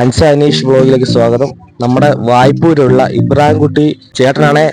അൻസ അനീഷ് ബ്ലോഗിലേക്ക് സ്വാഗതം. നമ്മുടെ വായ്പൂരുള്ള ഇബ്രാഹിം കുട്ടി ചേട്ടനാണെ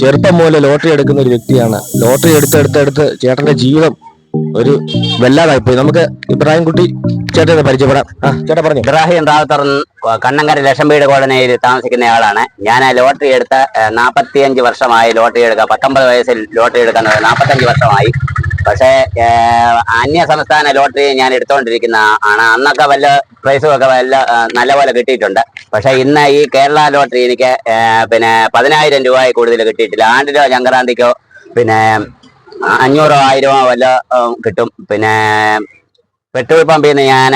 ചെറുപ്പം മുതൽ ലോട്ടറി എടുക്കുന്ന ഒരു വ്യക്തിയാണ്. ലോട്ടറി എടുത്തെടുത്തെടുത്ത് ചേട്ടന്റെ ജീവിതം ഒരു വല്ലാതായി പോയി. നമുക്ക് ഇബ്രാഹിം കുട്ടി ചേട്ടനെ പരിചയപ്പെടാം. ആ ചേട്ടാ പറഞ്ഞു. ഇബ്രാഹിം റാവുത്തർ കണ്ണങ്കര ലക്ഷംപീട് കോളനിയിൽ താമസിക്കുന്ന ആളാണ്. ഞാൻ ലോട്ടറി എടുത്ത നാൽപ്പത്തിയഞ്ച് വർഷമായി ലോട്ടറി എടുക്കുക പത്തൊമ്പത് വയസ്സിൽ ലോട്ടറി എടുക്കുന്നത് നാൽപ്പത്തഞ്ച് വർഷമായി. പക്ഷേ അന്യ സംസ്ഥാന ലോട്ടറി ഞാൻ എടുത്തുകൊണ്ടിരിക്കുന്ന ആണ്. അന്നൊക്കെ വല്ല പ്രൈസും ഒക്കെ വല്ല നല്ലപോലെ കിട്ടിയിട്ടുണ്ട്. പക്ഷേ ഇന്ന് ഈ കേരള ലോട്ടറി എനിക്ക് പിന്നെ പതിനായിരം രൂപയിൽ കൂടുതൽ കിട്ടിയിട്ടില്ല. ആണ്ടിലോ സംക്രാന്തിക്കോ പിന്നെ അഞ്ഞൂറോ ആയിരമോ വല്ല കിട്ടും. പിന്നെ പെട്രോൾ പമ്പിൽ നിന്ന് ഞാൻ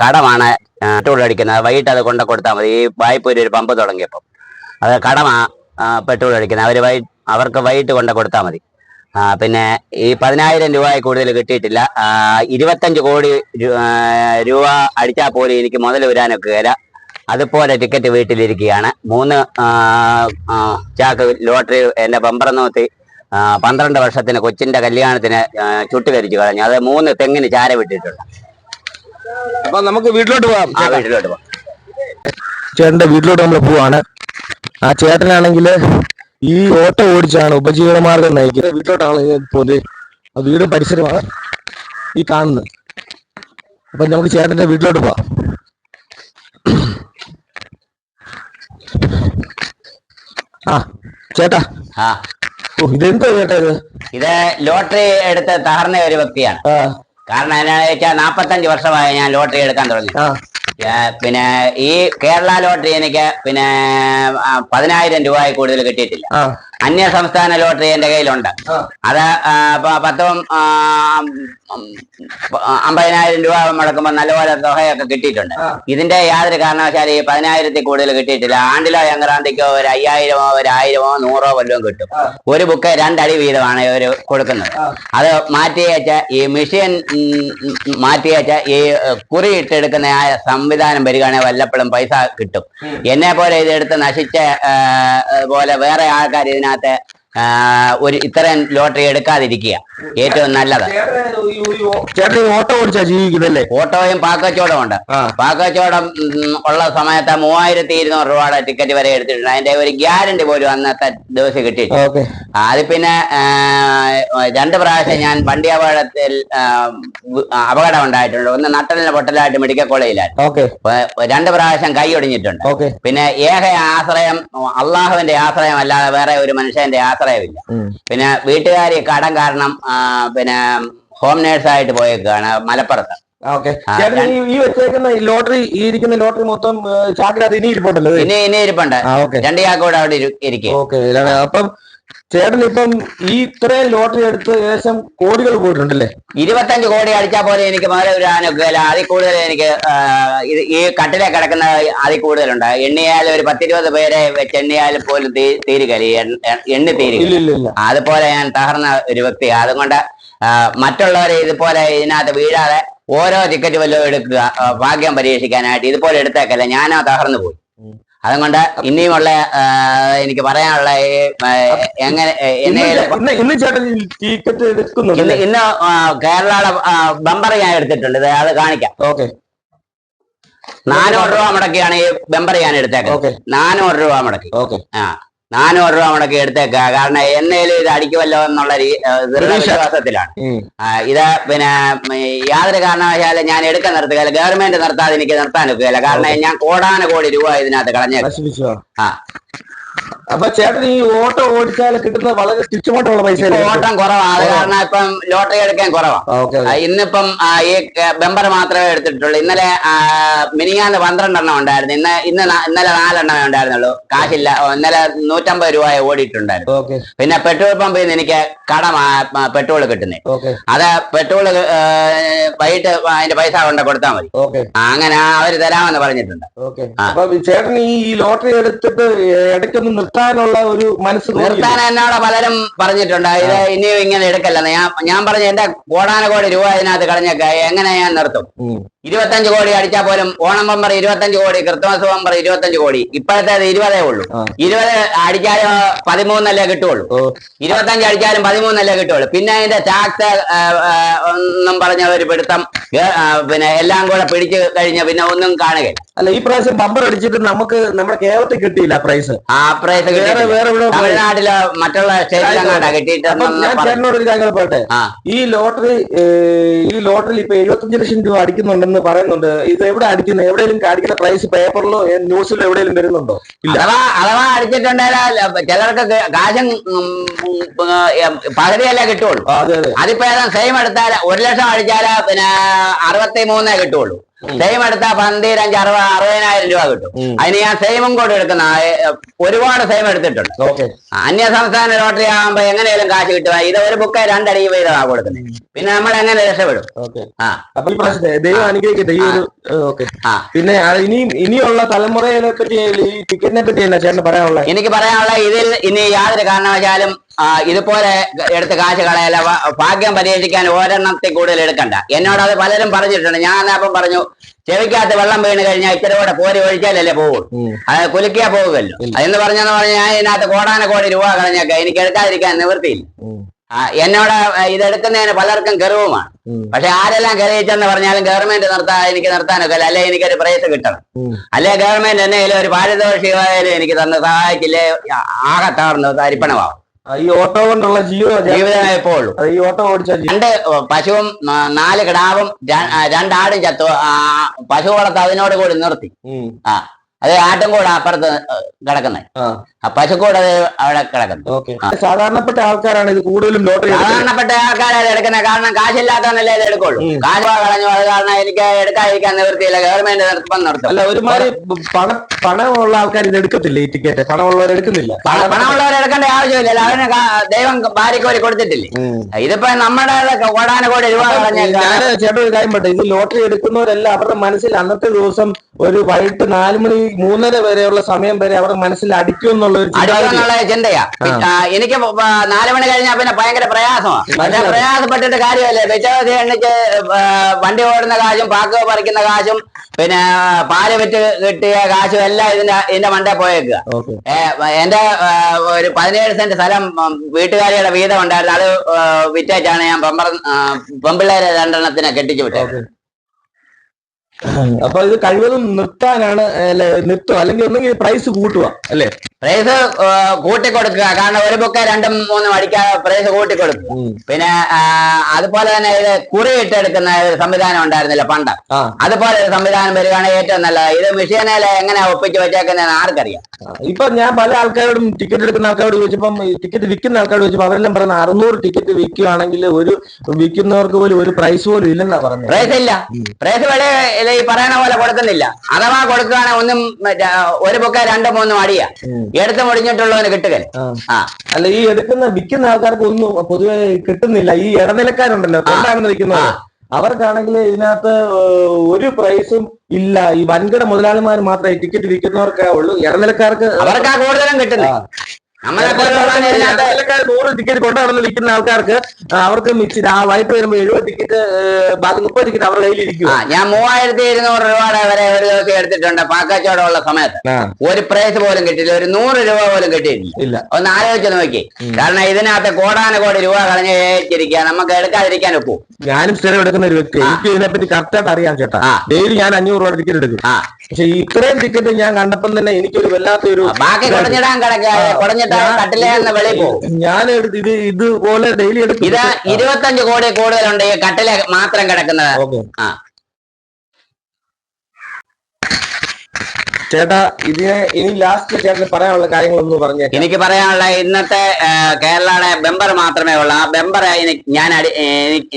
കടമാണ് പെട്രോൾ അടിക്കുന്നത്. വൈകിട്ട് അത് കൊണ്ട കൊടുത്താൽ മതി. ഈ വായ്പൂര് ഒരു പമ്പ് തുടങ്ങിയപ്പോൾ അത് കടമാ പെട്രോൾ അടിക്കുന്നത്. അവർ വൈ അവർക്ക് വൈകിട്ട് കൊണ്ട കൊടുത്താൽ മതി. പിന്നെ ഈ പതിനായിരം രൂപയിൽ കൂടുതൽ കിട്ടിയിട്ടില്ല. ഇരുപത്തഞ്ച് കോടി രൂപ അടിച്ചാൽ പോലും എനിക്ക് മുതൽ വരാനൊക്കെ ഇല്ല അതുപോലെ ടിക്കറ്റ് വീട്ടിലിരിക്കുകയാണ്. മൂന്ന് ചാക്ക് ലോട്ടറി എന്റെ ബമ്പർ നോത്തി ആ, പന്ത്രണ്ട് വർഷത്തിന് കൊച്ചിന്റെ കല്യാണത്തിന് ചുട്ടുകരിച്ചു കളഞ്ഞു. അത് മൂന്ന് തെങ്ങിന് ചാര വിട്ടിട്ടുണ്ട്. അപ്പൊ നമുക്ക് വീട്ടിലോട്ട് പോവാം ആ വീട്ടിലോട്ട് പോകാം. ചേട്ടന്റെ വീട്ടിലോട്ട് നമ്മൾ പോവാണ്. ആ ചേട്ടനാണെങ്കിൽ ഈ ഓട്ടോ ഓടിച്ചാണ് ഉപജീവനമാർഗം നയിക്കുന്നത് പോകുന്നത് ആ വീട് പരിസരമാണ് ഈ കാണുന്നത്. അപ്പൊ നമുക്ക് ചേട്ടന്റെ വീട്ടിലോട്ട് പോവാം. ആ ചേട്ടാ. ഇതെന്താ ചേട്ടാ ഇത്? ഇത് ലോട്ടറി എടുത്ത് തകർന്ന ഒരു വ്യക്തിയാണ്. കാരണം എന്നാ വെച്ചാൽ നാപ്പത്തഞ്ച് വർഷമായി ഞാൻ ലോട്ടറി എടുക്കാൻ തുടങ്ങി. പിന്നെ ഈ കേരള ലോട്ടറി എനിക്ക് പിന്നെ പതിനായിരം രൂപയിൽ കൂടുതൽ കിട്ടിയിട്ടില്ല. അന്യ സംസ്ഥാന ലോട്ടറി എന്റെ കയ്യിലുണ്ട്. അത് പത്തും അമ്പതിനായിരം രൂപ മുടക്കുമ്പോൾ നല്ലപോലെ തുകയൊക്കെ കിട്ടിയിട്ടുണ്ട്. ഇതിന്റെ യാതൊരു കാരണവശാലും ഈ പതിനായിരത്തിൽ കൂടുതൽ കിട്ടിയിട്ടില്ല. ആണ്ടിലോ സംക്രാന്തിക്കോ ഒരു അയ്യായിരമോ ഒരു ആയിരമോ നൂറോ വല്ലതും കിട്ടും. ഒരു ബുക്ക് രണ്ടടി വീതമാണ് ഇവർ കൊടുക്കുന്നത്. അത് മാറ്റി വെച്ച ഈ മെഷീൻ ഉം, ഉം, മാറ്റി വെച്ച ഈ കുറി ഇട്ടെടുക്കുന്ന ആ സംവിധാനം വരികയാണെങ്കിൽ വല്ലപ്പോഴും പൈസ കിട്ടും. എന്നെ പോലെ ഇതെടുത്ത് നശിച്ച പോലെ വേറെ ആൾക്കാർ ഇതിനകത്ത് ഏഹ്, ഒരു ഇത്രയും ലോട്ടറി എടുക്കാതിരിക്കുക. ഏറ്റവും നല്ലത്. ചേട്ടൻ ഓട്ടോ ഓടിച്ചാ ജീവിക്കുന്നല്ലേ ഓട്ടോയും പാക്കച്ചോടം ഉണ്ട്. പാക്കച്ചോടം ഉള്ള സമയത്ത് മൂവായിരത്തി ഇരുന്നൂറ് രൂപയുടെ ടിക്കറ്റ് വരെ എടുത്തിട്ടുണ്ട്. അതിന്റെ ഒരു ഗ്യാരണ്ടി പോലും അന്നത്തെ ദിവസം കിട്ടിയിട്ടുണ്ട് അത് പിന്നെ രണ്ട് പ്രാവശ്യം ഞാൻ വണ്ടി അപകടത്തിൽ അപകടം ഉണ്ടായിട്ടുണ്ട്. ഒന്ന് നട്ടലിന് പൊട്ടലായിട്ട് മെഡിക്കൽ കോളേജിലായിരുന്നു. ഓക്കെ. രണ്ട് പ്രാവശ്യം കൈ ഒടിഞ്ഞിട്ടുണ്ട്. ഓക്കെ. പിന്നെ ഏക ആശ്രയം അള്ളാഹുവിന്റെ ആശ്രയം അല്ലാതെ വേറെ ഒരു മനുഷ്യന്റെ ആശ്രയമില്ല. പിന്നെ വീട്ടുകാരി കടം കാരണം പിന്നെ ഹോം നേഴ്സായിട്ട് പോയേക്കാണ് മലപ്പുറത്ത്. ഈ- വെച്ചേക്കുന്ന ലോട്ടറി ഈ ഇരിക്കുന്ന ലോട്ടറി മൊത്തം ചാക്കിനകത്ത് ഇനി ഇരിപ്പുണ്ടല്ലോ ഇനി ഇനി ഇരിപ്പുണ്ട്. രണ്ടു ചാക്കോടെ അവിടെ ഇരിക്കും. അപ്പം ചേട്ടൻ ഇപ്പം ഈ ഇത്രയും ലോട്ടറി എടുത്ത് ഏകദേശം കോടികൾ പോയിട്ടുണ്ടല്ലേ? ഇരുപത്തഞ്ച് കോടി അടിച്ചാൽ പോലെ എനിക്ക് ആനൊക്കെയല്ല അതിൽ കൂടുതൽ എനിക്ക് ഈ കട്ടിലെ കിടക്കുന്ന അതിൽ കൂടുതലുണ്ട്. എണ്ണിയാൽ ഒരു പത്തിരുപത് പേരെ വെച്ച് എണ്ണിയാൽ പോലും തീരുകയില്ല. എണ്ണി തീരുക അതുപോലെ ഞാൻ തകർന്ന ഒരു വ്യക്തി. അതുകൊണ്ട് മറ്റുള്ളവരെ ഇതുപോലെ ഇതിനകത്ത് വീഴാതെ ഓരോ ടിക്കറ്റ് വല്ലതും എടുക്കുക ഭാഗ്യം പരീക്ഷിക്കാനായിട്ട് ഇതുപോലെ എടുത്തേക്കല്ല. ഞാനാ തകർന്നു പോയി. അതുകൊണ്ട് ഇനിയുമുള്ള എനിക്ക് പറയാനുള്ള എങ്ങനെ ഇന്ന് ഇന്ന് കേരളയുടെ ബമ്പർ ഞാൻ എടുത്തിട്ടുണ്ട്. ഇത് അത് കാണിക്കാം. ഓക്കെ. നാനൂറ് രൂപ മുടക്കിയാണ് ഈ ബമ്പർ ഞാൻ എടുത്തേക്കുന്നത്. നാനൂറ് രൂപ മുടക്കി. ഓക്കെ. ആ. നാനൂറ് രൂപ മുടക്കി എടുത്തേക്ക. കാരണം എന്നേലും ഇത് അടിക്കുമല്ലോ എന്നുള്ള വിശ്വാസത്തിലാണ് ഇത് പിന്നെ യാതൊരു കാരണവശാലും ഞാൻ എടുക്കാൻ നിർത്തുകയില്ല. ഗവൺമെന്റ് നിർത്താതെ എനിക്ക് നിർത്താൻ ഒക്കുകയില്ല. കാരണം ഞാൻ കോടാന കോടി രൂപ ഇതിനകത്ത് കളഞ്ഞേക്കാം. ആ. അപ്പൊ ചേട്ടൻ ഈ ഓട്ടോ ഓടിച്ചാൽ കിട്ടുന്ന വളരെ തുച്ഛമായിട്ടുള്ള പൈസ ഓട്ടം കുറവാണ് കാരണം ഇപ്പം ലോട്ടറി എടുക്കാൻ കുറവാണ് ഇന്നിപ്പം ഈ ബെമ്പർ മാത്രമേ എടുത്തിട്ടുള്ളൂ. ഇന്നലെ മിനിങ്ങാന്ന് പന്ത്രണ്ടെണ്ണം ഉണ്ടായിരുന്നു. ഇന്ന് ഇന്ന് ഇന്നലെ നാലെണ്ണമേ ഉണ്ടായിരുന്നുള്ളൂ. കാശില്ല. ഇന്നലെ നൂറ്റമ്പത് രൂപ ഓടിയിട്ടുണ്ടായിരുന്നു. പിന്നെ പെട്രോൾ പമ്പിൽ നിന്ന് എനിക്ക് കട പെട്രോൾ കിട്ടുന്നേ. അത് പെട്രോൾ വൈകിട്ട് അതിന്റെ പൈസ കൊണ്ട് കൊടുത്താൽ മതി. അങ്ങനെ അവർ തരാമെന്ന് പറഞ്ഞിട്ടുണ്ട്. ചേട്ടൻ ഈ ലോട്ടറി എടുത്തിട്ട് ഇടയ്ക്കൊന്നും നിർത്താനുള്ള ഒരു മനസ്സ്? നിർത്താൻ എന്നോട് പലരും പറഞ്ഞിട്ടുണ്ട്. ഇത് ഇനിയും ഇങ്ങനെ എടുക്കല്ലെന്ന്. ഞാൻ ഞാൻ പറഞ്ഞു എന്റെ കോടാനകോടി രൂപ ഇതിനകത്ത് കളഞ്ഞേക്ക. എങ്ങനെ ഞാൻ നിർത്തും. ഇരുപത്തഞ്ച് കോടി അടിച്ചാൽ പോലും ഓണം ബമ്പർ ഇരുപത്തഞ്ച് കോടി ക്രിസ്മസ് ബമ്പർ ഇരുപത്തഞ്ച് കോടി. ഇപ്പോഴത്തേത് ഇരുപതേ ഉള്ളൂ. ഇരുപത് അടിച്ചാലും പതിമൂന്നല്ലേ കിട്ടുള്ളൂ ഇരുപത്തഞ്ച് അടിച്ചാലും പതിമൂന്നല്ലേ കിട്ടുള്ളൂ പിന്നെ അതിന്റെ ടാക്സ് ഒന്നും പറഞ്ഞ ഒരു പിടുത്തം പിന്നെ എല്ലാം കൂടെ പിടിച്ചു കഴിഞ്ഞ പിന്നെ ഒന്നും കാണുക അല്ല ഈ പ്രാവശ്യം ബമ്പർ അടിച്ചിട്ട് നമുക്ക് നമ്മുടെ കേരളത്തിൽ കിട്ടിയില്ല പ്രൈസ് ആ പ്രൈസ് വേറെ വേറെ. തമിഴ്നാട്ടിൽ മറ്റുള്ള സ്റ്റേറ്റിലങ്ങാണ്ടാ കിട്ടിയിട്ട് ആ. ഈ ലോട്ടറി ഈ ലോട്ടറിയിൽ ഇപ്പൊ എഴുപത്തഞ്ച് ലക്ഷം രൂപ അടിക്കുന്നുണ്ടെന്ന് പറയുന്നുണ്ട്. ഇത് എവിടെ അടിക്കുന്നത് എവിടെയെങ്കിലും അടിക്കുന്ന പ്രൈസ് പേപ്പറിലോ ന്യൂസിലോ എവിടെയെങ്കിലും വരുന്നുണ്ടോ? അഥവാ അഥവാ അടിച്ചിട്ടുണ്ടെങ്കിൽ ചിലർക്ക് കാശം പകുതിയല്ലേ കിട്ടുള്ളൂ. അതിപ്പോ സെയിം എടുത്താൽ ഒരു ലക്ഷം അടിച്ചാൽ പിന്നെ അറുപത്തി മൂന്നേ കിട്ടുള്ളൂ. സെയിം എടുത്താൽ പന്തീരഞ്ച് അറുപത് അറുപതിനായിരം രൂപ കിട്ടും. അതിന് ഞാൻ സെയിമും കൂടെ എടുക്കുന്ന ഒരുപാട് സെയിം എടുത്തിട്ടുണ്ട്. ഓക്കെ അന്യ സംസ്ഥാന ലോട്ടറി ആകുമ്പോ എങ്ങനെയാലും കാശ് കിട്ടുക ഇത് ഒരു ബുക്ക് രണ്ടടി വീതമാണ് കൊടുക്കുന്നത് പിന്നെ നമ്മൾ എങ്ങനെ രക്ഷപ്പെടും? ആ. ഈ പ്രാവശ്യത്തെ ദൈവം അനുഗ്രഹിക്കട്ടെ ഈ ഒരു പിന്നെ ഇനിയുള്ള തലമുറയെ പറ്റി ഈ ടിക്കറ്റിനെ പറ്റി എന്നാ ചേട്ടന് പറയാനുള്ള എനിക്ക് പറയാനുള്ള ഇതിൽ ഇനി യാതൊരു കാരണവശാലും ഇതുപോലെ എടുത്ത് കാശ് കളയല ഭാഗ്യം പരീക്ഷിക്കാൻ ഒരെണ്ണത്തിൽ കൂടുതൽ എടുക്കണ്ട. എന്നോട് അത് പലരും പറഞ്ഞിട്ടുണ്ട്. ഞാൻ അപ്പം പറഞ്ഞു ചെവിക്കകത്ത് വെള്ളം വീണ് കഴിഞ്ഞാൽ ഇച്ചിരി കൂടെ കോരി ഒഴിച്ചാലല്ലേ പോകും. അത് കുലുക്കിയാ പോകുമല്ലോ അതെന്ന് പറഞ്ഞെന്ന് പറഞ്ഞാൽ ഞാൻ ഇതിനകത്ത് കോടാന കോടി രൂപ കളഞ്ഞേക്ക എനിക്ക് എടുക്കാതിരിക്കാൻ നിവൃത്തിയില്ല. എന്നോട് ഇതെടുക്കുന്നതിന് പലർക്കും ഗർവമാണ്. പക്ഷെ ആരെല്ലാം കെറിയിച്ചെന്ന് പറഞ്ഞാലും ഗവൺമെന്റ് നിർത്താൻ എനിക്ക് നിർത്താനൊക്കെ അല്ലെ എനിക്കൊരു പ്രൈസ് കിട്ടണം. അല്ലെ ഗവൺമെന്റ് എന്തെങ്കിലും ഒരു പാരിതോഷികമായാലും എനിക്ക് തന്ന് സഹായിച്ചില്ലേ ആകെ തകർന്നു തരിപ്പണമാവും. ഈ ഓട്ടോ കൊണ്ടുള്ള ജീവിതം ചേട്ടൻ- ജീവിതമേ ഇപ്പോ ഉള്ളൂ അത് ഈ ഓട്ടോ ഓടിച്ച രണ്ട് പശുവും നാല് കിടാവും രണ്ടാടും ചത്തു. പശു വളർത്ത് അതിനോട് കൂടി നിർത്തി. ആ അത് ആട്ടും കൂടെ അപ്പുറത്ത് കിടക്കുന്നത് പശുക്കോട് അത് അവിടെ കിടക്കുന്നത് സാധാരണപ്പെട്ട ആൾക്കാരാണ് ഇത് കൂടുതലും ലോട്ടറി സാധാരണപ്പെട്ട ആൾക്കാരെ എടുക്കുന്നത് കാരണം കാശില്ലാത്തവനല്ലേ ഇത് എടുക്കുള്ളൂ. കാശ് കളഞ്ഞു അത് കാരണം എനിക്ക് എടുക്കാതിരിക്കാൻ നിവൃത്തിയില്ല. ഗവൺമെന്റ് നിർത്തം നിർത്തും. അല്ല ഒരുമാതിരി പണം പണമുള്ള ആൾക്കാർ ഇത് എടുക്കത്തില്ല ഈ ടിക്കറ്റ്? പണമുള്ളവർ എടുക്കുന്നില്ല. പണ- പണമുള്ളവർ എടുക്കേണ്ട ആവശ്യമില്ല. അവന് ദൈവം ഭാര്യക്കോരി കൊടുത്തിട്ടില്ലേ. ഇതിപ്പോ നമ്മുടെ കോടാനുകോടി രൂപ ഒരുപാട് ചേട്ടൻ ഒരു കാര്യം പറ്റേ ഇത് ലോട്ടറി എടുക്കുന്നവരെല്ലാം അവരുടെ മനസ്സിൽ അന്നത്തെ ദിവസം ഒരു വൈകിട്ട് നാല് മണി മൂന്നര വരെയുള്ള സമയം വരെ അവരുടെ മനസ്സിൽ അടിക്കും എന്നുള്ള ഒരു ചിന്തയാ. എനിക്ക് നാല് മണി കഴിഞ്ഞാൽ പിന്നെ ഭയങ്കര പ്രയാസമാണ് പക്ഷെ. പ്രയാസപ്പെട്ടിട്ട് കാര്യമല്ലേ. വെച്ചാൽ എണ്ണിച്ച് വണ്ടി ഓടുന്ന കാശും പാക്ക് പറിക്കുന്ന കാശും പിന്നെ പാൽ വിറ്റ് കിട്ടിയ കാശും എല്ലാം ഇതിന്റെ ഇതിന്റെ മണ്ടേ പോയേക്കുക എന്റെ ഒരു പതിനേഴ് സെന്റ് സ്ഥലം വീട്ടുകാരിയുടെ വീതം ഉണ്ടായിരുന്നു. അത് വിറ്റേച്ചാണ് ഞാൻ പെമ്പറ പെമ്പിള്ളേരെ രണ്ടെണ്ണത്തിനെ കെട്ടിച്ചു വിട്ടത് അപ്പൊ ഇത് കഴിവതും നിർത്താനാണ് അല്ലെ നിർത്തുക അല്ലെങ്കിൽ ഒന്നെങ്കിൽ പ്രൈസ് കൂട്ടുക അല്ലേ? പ്രൈസ് കൂട്ടി കൂട്ടിക്കൊടുക്കുക. കാരണം ഒരു ബുക്ക് രണ്ടും മൂന്നും അടിക്കാതെ പ്രൈസ് കൂട്ടി കൊടുക്കും പിന്നെ അതുപോലെ തന്നെ ഇത് കുറിയിട്ടെടുക്കുന്ന ഒരു സംവിധാനം ഉണ്ടായിരുന്നില്ല പണ്ട്. അതുപോലെ ഒരു സംവിധാനം വരികയാണെങ്കിൽ ഏറ്റവും നല്ലത്. ഇത് മെഷീനിൽ എങ്ങനെ ഒപ്പിച്ച് വെച്ചേക്കുന്നതെന്ന് ആർക്കറിയാം? ഇപ്പൊ ഞാൻ പല ആൾക്കാരോടും ടിക്കറ്റ് എടുക്കുന്ന ആൾക്കാരോട് ചോദിച്ചപ്പം ടിക്കറ്റ് വിൽക്കുന്ന ആൾക്കാരോട് ചോദിച്ചപ്പോൾ അവരെല്ലാം പറയുന്ന അറുന്നൂറ് ടിക്കറ്റ് വിൽക്കുകയാണെങ്കിൽ ഒരു വിൽക്കുന്നവർക്ക് പോലും ഒരു പ്രൈസ് പോലും ഇല്ലെന്നാ പറഞ്ഞത്. പ്രൈസ് ഇല്ല. പ്രൈസ് വില ഇത് ഈ പറയണ പോലെ കൊടുക്കുന്നില്ല. അഥവാ കൊടുക്കുകയാണെങ്കിൽ ഒന്നും ഒരു ബുക്ക് രണ്ടും മൂന്നും അടിയ. എടുത്ത് മുടിഞ്ഞിട്ടുള്ളവന് കിട്ടുകയില്ല ആ. അല്ല ഈ എടുക്കുന്ന വിൽക്കുന്ന ആൾക്കാർക്ക് ഒന്നും പൊതുവെ കിട്ടുന്നില്ല. ഈ ഇടനിലക്കാരുണ്ടല്ലോ വിൽക്കുന്നത്. അവർക്കാണെങ്കിൽ ഇതിനകത്ത് ഒരു പ്രൈസും ഇല്ല. ഈ വൻകിട മുതലാളിമാർ മാത്രമേ ടിക്കറ്റ് വിൽക്കുന്നവർക്കേ ഉള്ളൂ. ഇടനിലക്കാർക്ക് അവർക്കാ കൂടുതലും കിട്ടുന്നത്. നൂറ് ടിക്കറ്റ് കൊണ്ടുനടന്ന് വിൽക്കുന്ന ആൾക്കാർക്ക് അവർക്ക് മിക്സിഡ് ആ വൈകിട്ട് വരുമ്പോൾ എഴുപത് ടിക്കറ്റ് ബാക്കി മുപ്പത് ടിക്കറ്റ് അവരുടെ കയ്യിൽ ഇരിക്കുക ഞാൻ മൂവായിരത്തി ഇരുന്നൂറ് രൂപയുടെ വരെ ഒരു ദിവസം എടുത്തിട്ടുണ്ട് പാക്കച്ചവടമുള്ള സമയത്ത്. ഒരു പ്രൈസ് പോലും കിട്ടിയില്ല. ഒരു നൂറ് രൂപ പോലും കിട്ടിയിട്ടില്ല ഒന്ന് ആലോചിച്ച് നോക്കി. കാരണം ഇതിനകത്ത് കോടാന കോടി രൂപ കളഞ്ഞ് ഏറ്റിരിക്കുക. നമുക്ക് എടുക്കാതിരിക്കാൻ ഒക്കൂ. ഞാനും സ്ഥിരം എടുക്കുന്ന ഒരു വ്യക്തി. എനിക്ക് ഇതിനെപ്പറ്റി കറക്റ്റായിട്ട് അറിയാം ചേട്ടാ. ഡെയിലി ഞാൻ അഞ്ഞൂറ് രൂപ ടിക്കറ്റ് എടുക്കും. പക്ഷെ ഇത്രയും ടിക്കറ്റ് ഞാൻ കണ്ടപ്പം തന്നെ എനിക്കൊരു വല്ലാത്തൊരു ബാക്കി കുറഞ്ഞിടാൻ കിടക്കുക കുടഞ്ഞിട്ട് കട്ടിലേ നിന്ന് വെളിയിൽ പോകും. ഞാൻ എടുത്ത് ഇത് ഇതുപോലെ ഡെയിലി എടുക്കും ഇത് ഇരുപത്തഞ്ച് കോടി കൂടുതലുണ്ട് ഈ കട്ടില മാത്രം കിടക്കുന്നത്. ആ. ചേട്ടാ ഇതിന് ഇനി ലാസ്റ്റ് ചേട്ടന് പറയാനുള്ള കാര്യങ്ങളൊന്നും പറഞ്ഞേ എനിക്ക് പറയാനുള്ള ഇന്നത്തെ കേരളയുടെ ബെമ്പർ മാത്രമേ ഉള്ളൂ. ആ ബെമ്പർ ഞാൻ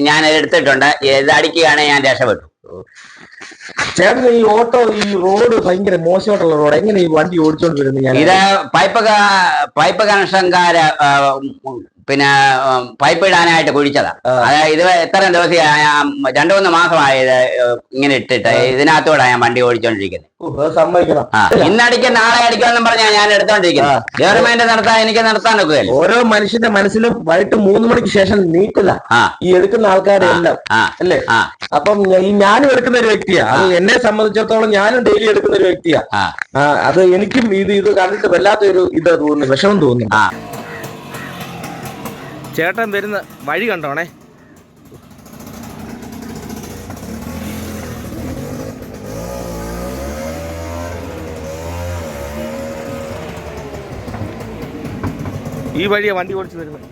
ഞാൻ എടുത്തിട്ടുണ്ട്. ഇത് അടിക്കുകയാണെങ്കിൽ ഞാൻ രക്ഷപ്പെട്ടു. ചേട്ടൻ ഈ ഓട്ടോ ഈ റോഡ് ഭയങ്കര മോശമായിട്ടുള്ള റോഡ്. എങ്ങനെ ഈ വണ്ടി ഓടിച്ചോണ്ട് വരുന്നത് ഞാൻ? ഇത് പൈപ്പ് പൈപ്പ് കണക്ഷൻകാര് പിന്നെ പൈപ്പ് ഇടാനായിട്ട് കുഴിച്ചതാ. അതായത് ഇത് എത്ര ദിവസം രണ്ടു മൂന്ന് മാസമായി ഇത് ഇങ്ങനെ ഇട്ടിട്ട് ഇതിനകത്തൂടെ ഞാൻ വണ്ടി ഓടിച്ചോണ്ടിരിക്കുന്നത് ഇന്നടിക്കും നാളെ അടിക്കുമെന്നും പറഞ്ഞാ ഞാൻ എടുത്തോണ്ടിരിക്കുന്നത് ഗവൺമെന്റ് നടത്താൻ എനിക്ക് നടത്താൻ നോക്കുകയല്ലേ ഓരോ മനുഷ്യന്റെ മനസ്സിലും വൈകിട്ട് മൂന്ന് മണിക്ക് ശേഷം നീക്കില്ല ആ. ഈ എടുക്കുന്ന ആൾക്കാരെല്ലാം അല്ലേ? അപ്പം ഈ ഞാനും എടുക്കുന്ന ഒരു വ്യക്തിയാ. അത് എന്നെ സംബന്ധിച്ചിടത്തോളം ഞാനും ഡെയിലി എടുക്കുന്ന ഒരു വ്യക്തിയാ. അത് എനിക്കും ഇത് ഇത് കണ്ടിട്ട് വല്ലാത്തൊരു ഇത് തോന്നുന്നു വിഷമം തോന്നുന്നു. ചേട്ടൻ വരുന്ന വഴി കണ്ടോണേ. ഈ വഴിയാണ് വണ്ടി ഓടിച്ചു വരുന്നത്.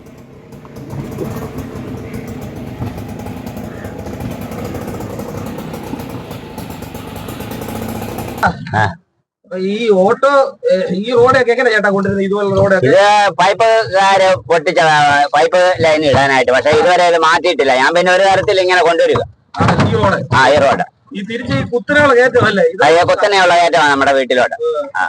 ഈ ഓട്ടോ ഈ റോഡൊക്കെ എങ്ങനെ ചേട്ടാ കൊണ്ടിരുന്നത് ഇതുപോലെ റോഡൊക്കെ? ഇത് പൈപ്പുകാര് പൊട്ടിച്ച പൈപ്പ് ലൈൻ ഇടാനായിട്ട്. പക്ഷെ ഇതുവരെ ഇത് മാറ്റിയിട്ടില്ല. ഞാൻ പിന്നെ ഒരു തരത്തിൽ ഇങ്ങനെ കൊണ്ടുവരിക. ആ, ഈ റോഡ്? ആ ഈ റോഡ്. ഈ തിരിച്ച് ഈ കുത്തനെയുള്ള കയറ്റമല്ലേ കുത്തനെയുള്ള കയറ്റമാണ് നമ്മുടെ വീട്ടിലോട്ട്. ആ.